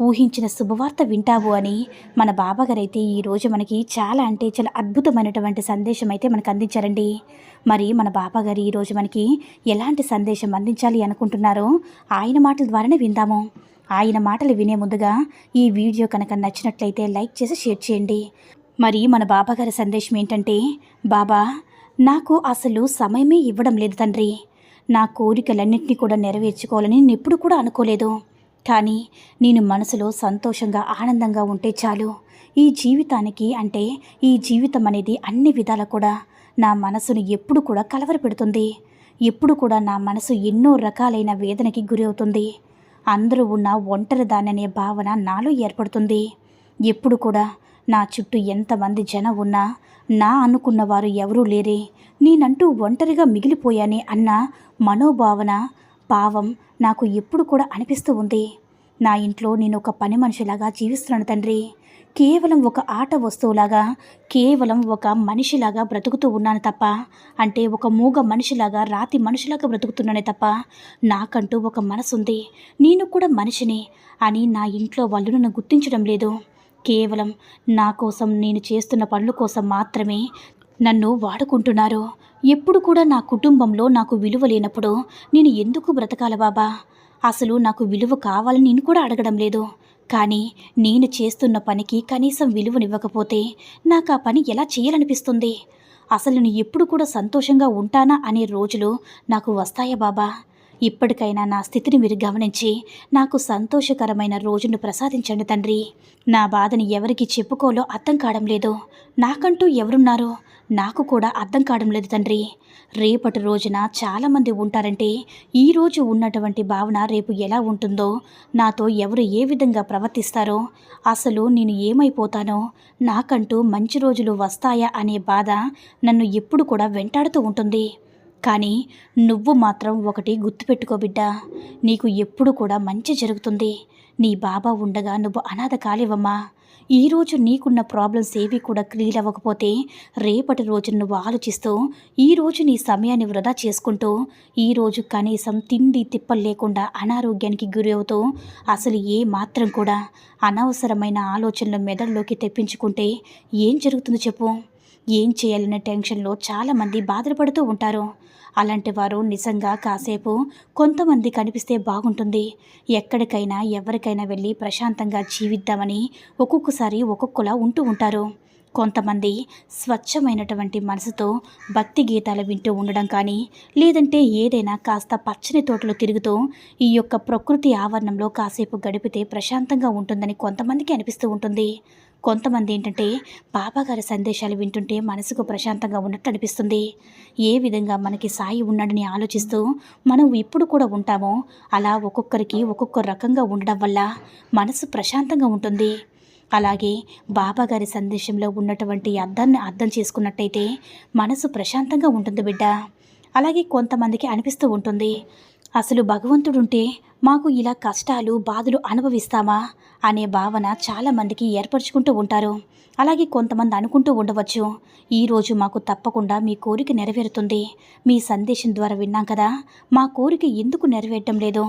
ఊహించిన శుభవార్త వింటావు అని మన బాబాగారైతే ఈరోజు మనకి చాలా అంటే చాలా అద్భుతమైనటువంటి సందేశం అయితే మనకు అందించారండి. మరి మన బాబాగారు ఈరోజు మనకి ఎలాంటి సందేశం అందించాలి అనుకుంటున్నారో ఆయన మాటల ద్వారానే విందాము. ఆయన మాటలు వినే ముందుగా ఈ వీడియో కనుక నచ్చినట్లయితే లైక్ చేసి షేర్ చేయండి. మరి మన బాబాగారి సందేశం ఏంటంటే బాబా నాకు అసలు సమయమే ఇవ్వడం లేదు తండ్రి. నా కోరికలన్నింటినీ కూడా నెరవేర్చుకోవాలని నేను ఎప్పుడు కూడా అనుకోలేదు. కానీ నేను మనసులో సంతోషంగా ఆనందంగా ఉంటే చాలు. ఈ జీవితానికి అంటే ఈ జీవితం అనేది అన్ని విధాల కూడా నా మనసును ఎప్పుడు కూడా కలవరపెడుతుంది ఎప్పుడు కూడా నా మనసు ఎన్నో రకాలైన వేదనకి గురి అవుతుంది. అందరూ ఉన్న ఒంటరి దాననే భావన నాలో ఏర్పడుతుంది. ఎప్పుడు కూడా నా చుట్టూ ఎంతమంది జనం ఉన్నా నా అనుకున్న వారు ఎవరూ లేరే నేనంటూ ఒంటరిగా మిగిలిపోయానే అన్న మనోభావన పావం నాకు ఎప్పుడు కూడా అనిపిస్తూ ఉంది. నా ఇంట్లో నేను ఒక పని మనిషిలాగా జీవిస్తున్నాను తండ్రి. కేవలం ఒక ఆట వస్తువులాగా కేవలం ఒక మనిషిలాగా బ్రతుకుతూ ఉన్నాను తప్ప అంటే ఒక మూగ మనిషిలాగా రాతి మనిషిలాగా బ్రతుకుతున్నానే తప్ప నాకంటూ ఒక మనసుంది. నేను కూడా మనిషిని అని నా ఇంట్లో వాళ్ళు నన్ను గుర్తించడం లేదు. కేవలం నా కోసం నేను చేస్తున్న పనుల కోసం మాత్రమే నన్ను వాడుకుంటున్నారు? ఎప్పుడు కూడా నా కుటుంబంలో నాకు విలువ లేనప్పుడు నేను ఎందుకు బ్రతకాల బాబా? అసలు నాకు విలువ కావాలని నేను కూడా అడగడం లేదు. కానీ నేను చేస్తున్న పనికి కనీసం విలువనివ్వకపోతే నాకు ఆ పని ఎలా చేయాలనిపిస్తుంది? అసలు నేను ఎప్పుడు కూడా సంతోషంగా ఉంటానా అనే రోజులు నాకు వస్తాయా బాబా? ఇప్పటికైనా నా స్థితిని మీరు గమనించి నాకు సంతోషకరమైన రోజును ప్రసాదించండి తండ్రి. నా బాధని ఎవరికి చెప్పుకోలో అర్థం కావడం లేదు. నాకంటూ ఎవరున్నారో? నాకు కూడా అర్థం కావడం లేదు తండ్రి. రేపటి రోజున చాలామంది ఉంటారంటే ఈ రోజు ఉన్నటువంటి భావన రేపు ఎలా ఉంటుందో నాతో ఎవరు ఏ విధంగా ప్రవర్తిస్తారో అసలు నేను ఏమైపోతానో నాకంటూ మంచి రోజులు వస్తాయా అనే బాధ నన్ను ఎప్పుడు కూడా వెంటాడుతూ ఉంటుంది. కానీ నువ్వు మాత్రం ఒకటి గుర్తుపెట్టుకో బిడ్డా. నీకు ఎప్పుడు కూడా మంచి జరుగుతుంది. నీ బాబా ఉండగా నువ్వు అనాథ కాలేవమ్మా. ఈరోజు నీకున్న ప్రాబ్లమ్స్ ఏవి కూడా క్లియర్ అవ్వకపోతే రేపటి రోజు నువ్వు ఆలోచిస్తూ ఈరోజు నీ సమయాన్ని వృధా చేసుకుంటూ ఈరోజు కనీసం తిండి తిప్పలు లేకుండా అనారోగ్యానికి గురి అవుతూ అసలు ఏ మాత్రం కూడా అనవసరమైన ఆలోచనలు మెదడులోకి తెప్పించుకుంటే ఏం జరుగుతుందో చెప్పు. ఏం చేయాలనే టెన్షన్లో చాలామంది బాధలు పడుతూ ఉంటారు. అలాంటి వారు నిజంగా కాసేపు కొంతమంది కనిపిస్తే బాగుంటుంది. ఎక్కడికైనా ఎవరికైనా వెళ్ళి ప్రశాంతంగా జీవిద్దామని ఒక్కొక్కసారి ఒక్కొక్కలా ఉంటూ ఉంటారు. కొంతమంది స్వచ్ఛమైనటువంటి మనసుతో భక్తి గీతాలు వింటూ ఉండడం కానీ లేదంటే ఏదైనా కాస్త పచ్చని తోటలో తిరుగుతూ ఈ యొక్క ప్రకృతి ఆవరణంలో కాసేపు గడిపితే ప్రశాంతంగా ఉంటుందని కొంతమందికి అనిపిస్తూ ఉంటుంది. కొంతమంది ఏంటంటే బాబాగారి సందేశాలు వింటుంటే మనసుకు ప్రశాంతంగా ఉన్నట్టు అనిపిస్తుంది. ఏ విధంగా మనకి సాయి ఉన్నాడని ఆలోచిస్తూ మనం ఇప్పుడు కూడా ఉంటామో అలా ఒక్కొక్కరికి ఒక్కొక్క రకంగా ఉండడం వల్ల మనసు ప్రశాంతంగా ఉంటుంది. అలాగే బాబాగారి సందేశంలో ఉన్నటువంటి అర్థాన్ని అర్థం చేసుకున్నట్టయితే మనసు ప్రశాంతంగా ఉంటుంది బిడ్డ. అలాగే కొంతమందికి అనిపిస్తూ ఉంటుంది. అసలు భగవంతుడుంటే మాకు ఇలా కష్టాలు బాధలు అనుభవిస్తామా అనే భావన చాలామందికి ఏర్పరచుకుంటూ ఉంటారు. అలాగే కొంతమంది అనుకుంటూ ఉండవచ్చు. ఈరోజు మాకు తప్పకుండా మీ కోరిక నెరవేరుతుంది. మీ సందేశం ద్వారా విన్నాం కదా. మా కోరిక ఎందుకు నెరవేరటం లేదు?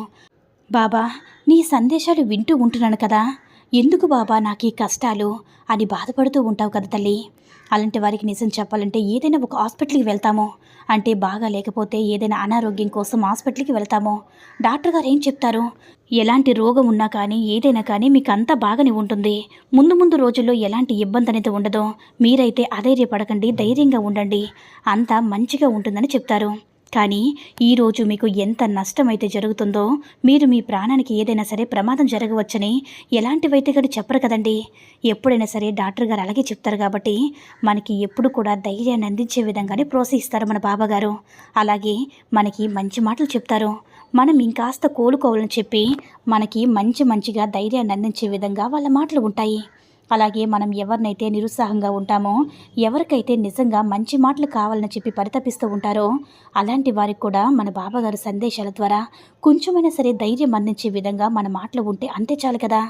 బాబా నీ సందేశాలు వింటూ ఉంటున్నాను కదా. ఎందుకు బాబా నాకు ఈ కష్టాలు? అని బాధపడుతూ ఉంటావు కదా తల్లి. అలాంటి వారికి నిజం చెప్పాలంటే ఏదైనా ఒక హాస్పిటల్కి వెళ్తాము. అంటే బాగా లేకపోతే ఏదైనా అనారోగ్యం కోసం హాస్పిటల్కి వెళ్తాము. డాక్టర్ గారు ఏం చెప్తారు? ఎలాంటి రోగం ఉన్నా కానీ ఏదైనా కానీ మీకు అంతా బాగానే ఉంటుంది. ముందు ముందు రోజుల్లో ఎలాంటి ఇబ్బంది అనేది ఉండదు. మీరైతే అధైర్యపడకండి ధైర్యంగా ఉండండి. అంతా మంచిగా ఉంటుందని చెప్తారు. కానీ ఈరోజు మీకు ఎంత నష్టమైతే జరుగుతుందో మీరు మీ ప్రాణానికి ఏదైనా సరే ప్రమాదం జరగవచ్చని ఎలాంటివైతే వైద్యగాడు చెప్పరు కదండి. ఎప్పుడైనా సరే డాక్టర్ గారు అలాగే చెప్తారు కాబట్టి మనకి ఎప్పుడు కూడా ధైర్యాన్ని అందించే విధంగానే ప్రోత్సహిస్తారు మన బాబాగారు. అలాగే మనకి మంచి మాటలు చెప్తారు. మనం ఇంకాస్త కోలుకోవాలని చెప్పి మనకి మంచి మంచిగా ధైర్యాన్ని అందించే విధంగా వాళ్ళ మాటలు ఉంటాయి. అలాగే మనం ఎవరినైతే నిరుత్సాహంగా ఉంటామో ఎవరికైతే నిజంగా మంచి మాటలు కావాలని చెప్పి పరితపిస్తూ ఉంటారో అలాంటి వారికి కూడా మన బాబాగారు సందేశాల ద్వారా కొంచెమైనా సరే ధైర్యం అందించే విధంగా మన మాటలు ఉంటే అంతే చాలు కదా.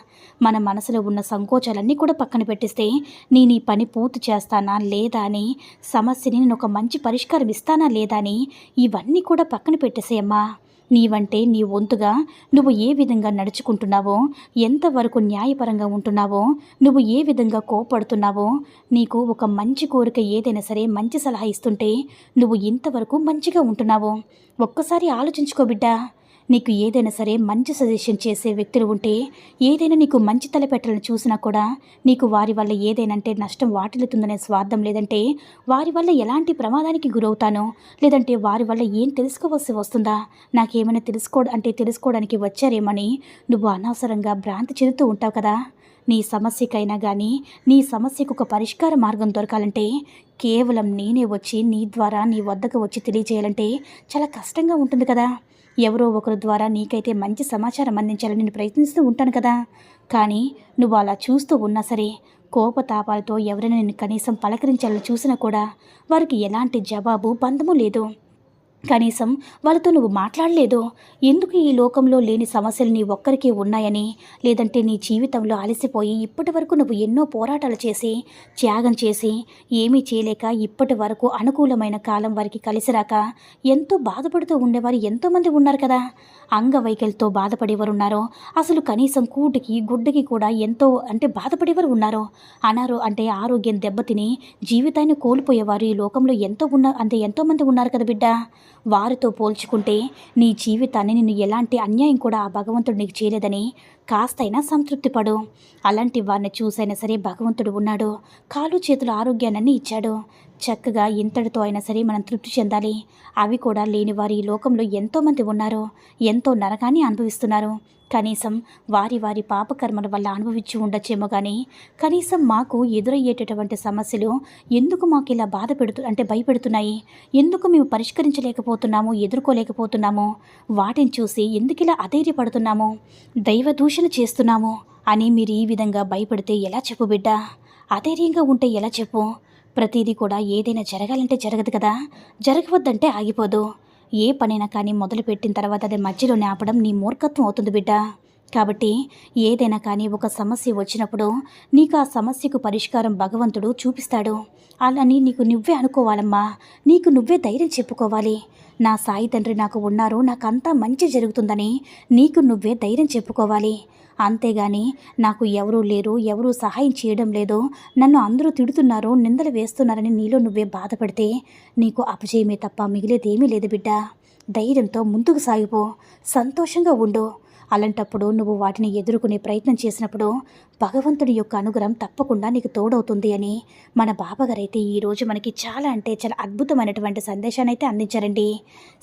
మన మనసులో ఉన్న సంకోచాలన్నీ కూడా పక్కన పెట్టిస్తే నేను ఈ పని పూర్తి చేస్తానా లేదా అని సమస్యని నేను ఒక మంచి పరిష్కారం ఇస్తానా లేదా అని ఇవన్నీ కూడా పక్కన పెట్టేసేయమ్మా. నీవంటే నీ వంతుగా నువ్వు ఏ విధంగా నడుచుకుంటున్నావో ఎంతవరకు న్యాయపరంగా ఉంటున్నావో నువ్వు ఏ విధంగా కోపడుతున్నావో నీకు ఒక మంచి కోరిక ఏదైనా సరే మంచి సలహా ఇస్తుంటే నువ్వు ఇంతవరకు మంచిగా ఉంటున్నావో. ఒక్కసారి ఆలోచించుకో బిడ్డా. నీకు ఏదైనా సరే మంచి సజెషన్ చేసే వ్యక్తులు ఉంటే ఏదైనా నీకు మంచి తలపెట్టాలని చూసినా కూడా నీకు వారి వల్ల ఏదైనా అంటే నష్టం వాటిల్లుతుందనే స్వార్థం లేదంటే వారి వల్ల ఎలాంటి ప్రమాదానికి గురవుతానో లేదంటే వారి వల్ల ఏం తెలుసుకోవాల్సి వస్తుందా? నాకేమైనా తెలుసుకో అంటే తెలుసుకోవడానికి వచ్చారేమని నువ్వు అనవసరంగా భ్రాంతి చెందుతూ ఉంటావు కదా? నీ సమస్యకైనా కానీ నీ సమస్యకు ఒక పరిష్కార మార్గం దొరకాలంటే కేవలం నేనే వచ్చి నీ ద్వారా నీ వద్దకు వచ్చి తెలియజేయాలంటే చాలా కష్టంగా ఉంటుంది కదా? ఎవరో ఒకరి ద్వారా నీకైతే మంచి సమాచారం అందించాలని నేను ప్రయత్నిస్తూ ఉంటాను కదా. కానీ నువ్వు అలా చూస్తూ ఉన్నా సరే కోపతాపాలతో ఎవరైనా నేను కనీసం పలకరించాలని చూసినా కూడా వారికి ఎలాంటి జవాబు బంధము లేదు. కనీసం వాళ్ళతో నువ్వు మాట్లాడలేదు. ఎందుకు ఈ లోకంలో లేని సమస్యలు నీ ఒక్కరికే ఉన్నాయని? లేదంటే నీ జీవితంలో అలసిపోయి ఇప్పటి వరకు నువ్వు ఎన్నో పోరాటాలు చేసి త్యాగం చేసి ఏమీ చేయలేక ఇప్పటి వరకు అనుకూలమైన కాలం వారికి కలిసిరాక ఎంతో బాధపడుతూ ఉండేవారు ఎంతోమంది ఉన్నారు కదా. అంగవైకల్యంతో బాధపడేవారు ఉన్నారో అసలు కనీసం కూటికి గుడ్డకి కూడా ఎంతో అంటే బాధపడేవారు ఉన్నారో. అనారో అంటే ఆరోగ్యం దెబ్బతిని జీవితాన్ని కోల్పోయేవారు ఈ లోకంలో ఎంతో ఉన్న అంటే ఎంతోమంది ఉన్నారు కదా బిడ్డ. వారితో పోల్చుకుంటే నీ జీవితాన్ని నిన్ను ఎలాంటి అన్యాయం కూడా ఆ భగవంతుడు నీకు చేయలేదని కాస్తైనా సంతృప్తి పడు. అలాంటి వారిని చూసైనా సరే భగవంతుడు ఉన్నాడు. కాలు చేతుల ఆరోగ్యాన్ని ఇచ్చాడు. చక్కగా ఇంతటితో అయినా సరే మనం తృప్తి చెందాలి. అవి కూడా లేని వారి ఈ లోకంలో ఎంతోమంది ఉన్నారు. ఎంతో నరకాన్ని అనుభవిస్తున్నారు. కనీసం వారి వారి పాపకర్మల వల్ల అనుభవించి ఉండొచ్చేమో కానీ కనీసం మాకు ఎదురయ్యేటటువంటి సమస్యలు ఎందుకు మాకు ఇలా బాధ పెడుతు అంటే భయపెడుతున్నాయి? ఎందుకు మేము పరిష్కరించలేకపోతున్నాము ఎదుర్కోలేకపోతున్నాము? వాటిని చూసి ఎందుకు ఇలా అధైర్యపడుతున్నాము? దైవ దూషణ చేస్తున్నాము అని మీరు ఈ విధంగా భయపడితే ఎలా చెప్పు బిడ్డ? అధైర్యంగా ఉంటే ఎలా చెప్పు? ప్రతిదీ కూడా ఏదైనా జరగాలంటే జరగదు కదా? జరగవద్దంటే ఆగిపోదు. ఏ పనైనా కానీ మొదలుపెట్టిన తర్వాత అది మధ్యలోనే ఆపడం నీ మూర్ఖత్వం అవుతుంది బిడ్డ. కాబట్టి ఏదైనా కానీ ఒక సమస్య వచ్చినప్పుడు నీకు ఆ సమస్యకు పరిష్కారం భగవంతుడు చూపిస్తాడు. అలాని నీకు నువ్వే అనుకోవాలమ్మా. నీకు నువ్వే ధైర్యం చెప్పుకోవాలి. నా సాయి తండ్రి నాకు ఉన్నారు. నాకంతా మంచి జరుగుతుందని నీకు నువ్వే ధైర్యం చెప్పుకోవాలి. అంతేగాని నాకు ఎవరూ లేరు ఎవరూ సహాయం చేయడం లేదు. నన్ను అందరూ తిడుతున్నారు నిందలు వేస్తున్నారని నీలో నువ్వే బాధపడితే నీకు అపజయమే తప్ప మిగిలేదేమీ లేదు బిడ్డ. ధైర్యంతో ముందుకు సాగిపో. సంతోషంగా ఉండు. అలాంటప్పుడు నువ్వు వాటిని ఎదుర్కొనే ప్రయత్నం చేసినప్పుడు భగవంతుడి యొక్క అనుగ్రహం తప్పకుండా నీకు తోడవుతుంది అని మన బాబాగారైతే ఈరోజు మనకి చాలా అంటే చాలా అద్భుతమైనటువంటి సందేశాన్ని అయితే అందించారండి.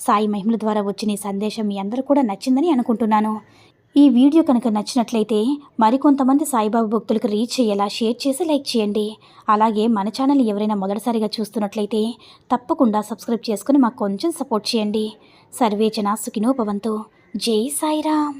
సాయి మహిమల ద్వారా వచ్చిన ఈ సందేశం మీ అందరూ కూడా నచ్చిందని అనుకుంటున్నాను. ఈ వీడియో కనుక నచ్చినట్లయితే మరికొంతమంది సాయిబాబా భక్తులకు రీచ్ అయ్యేలా షేర్ చేసి లైక్ చేయండి. అలాగే మన ఛానల్ ఎవరైనా మొదటిసారిగా చూస్తున్నట్లయితే తప్పకుండా సబ్స్క్రైబ్ చేసుకుని మాకు కొంచెం సపోర్ట్ చేయండి. సర్వేచనా సుఖినోపవంతు జై సాయిరామ్.